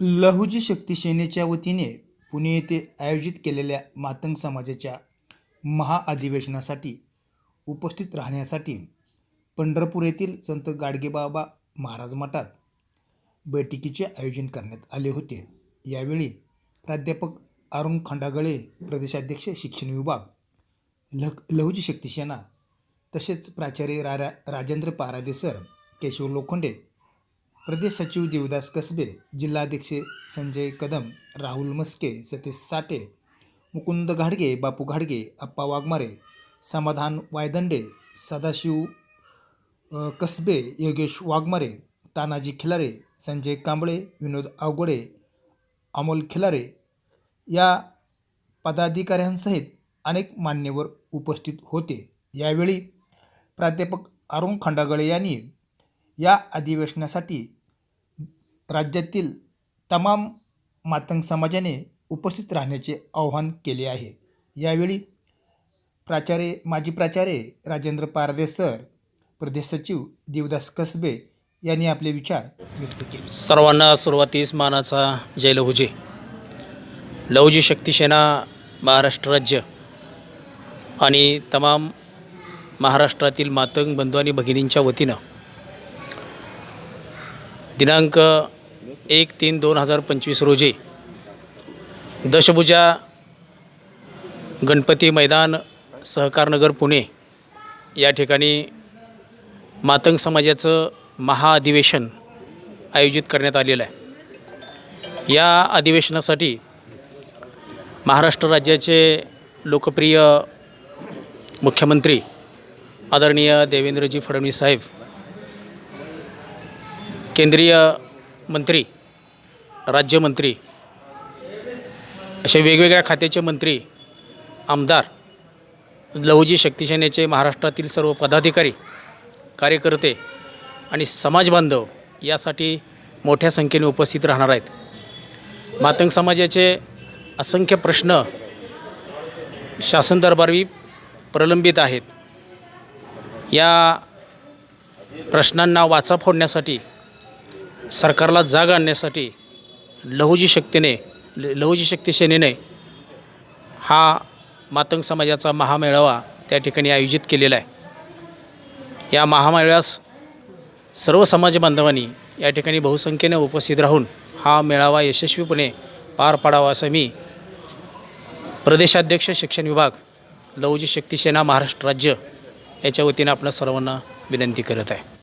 लहुजी शक्ती सेनेच्या वतीने पुणे येथे आयोजित केलेल्या मातंग समाजाच्या महाअधिवेशनासाठी उपस्थित राहण्यासाठी पंढरपूर येथील संत गाडगेबाबा महाराज मठात बैठकीचे आयोजन करण्यात आले होते. यावेळी प्राध्यापक अरुण खंडागळे प्रदेशाध्यक्ष शिक्षण विभाग लह लहुजी शक्ती सेना तसेच प्राचार्य रा राजेंद्र पारादेसर केशव लोखंडे प्रदेश सचिव देवदास कसबे जिल्हाध्यक्ष संजय कदम राहुल मस्के सतीश साठे मुकुंद घाडगे बापू घाडगे अप्पा वाघमारे समाधान वायदंडे सदाशिव कसबे योगेश वाघमारे तानाजी खिलारे संजय कांबळे विनोद आवगडे अमोल खिलारे या पदाधिकाऱ्यांसहित अनेक मान्यवर उपस्थित होते. यावेळी प्राध्यापक अरुण खंडागळे यांनी या अधिवेशनासाठी राज्यातील तमाम मातंग समाजाने उपस्थित राहण्याचे आवाहन केले आहे. यावेळी प्राचार्य माजी प्राचार्य राजेंद्र पारदे सर प्रदेश सचिव देवदास कसबे यांनी आपले विचार व्यक्त केले. सर्वांना सुरुवातीस मानाचा जय लहुजे. लहुजी शक्तीसेना महाराष्ट्र राज्य आणि तमाम महाराष्ट्रातील मातंग बंधू आणि भगिनींच्या वतीनं दिनांक एक तीन दोन हजार पंचवीस रोजी दशभुजा गणपती मैदान सहकारनगर पुणे या ठिकाणी मातंग समाजाचं महाअधिवेशन आयोजित करण्यात आलेलं आहे. या अधिवेशनासाठी महाराष्ट्र राज्याचे लोकप्रिय मुख्यमंत्री आदरणीय देवेंद्रजी फडणवीस साहेब केंद्रीय मंत्री राज्यमंत्री असे वेगवेगळ्या खात्याचे मंत्री आमदार लहुजी शक्तिसेनेचे महाराष्ट्रातील सर्व पदाधिकारी कार्यकर्ते आणि समाजबांधव यासाठी मोठ्या संख्येने उपस्थित राहणार आहेत. मातंग समाजाचे असंख्य प्रश्न शासन दरबारी प्रलंबित आहेत. या प्रश्नांना वाचा फोडण्यासाठी सरकारला जाग आणण्यासाठी लहुजी शक्तीने ल- लहुजी शक्ती सेनेने हा मातंग समाजाचा महामेळावा त्या ठिकाणी आयोजित केलेला आहे. या महामेळाव्यास सर्व समाज बांधवांनी या ठिकाणी बहुसंख्येने उपस्थित राहून हा मेळावा यशस्वीपणे पार पाडावा असं मी प्रदेशाध्यक्ष शिक्षण विभाग लहुजी शक्ती सेना महाराष्ट्र राज्य याच्या वतीनं आपल्या सर्वांना विनंती करत आहे.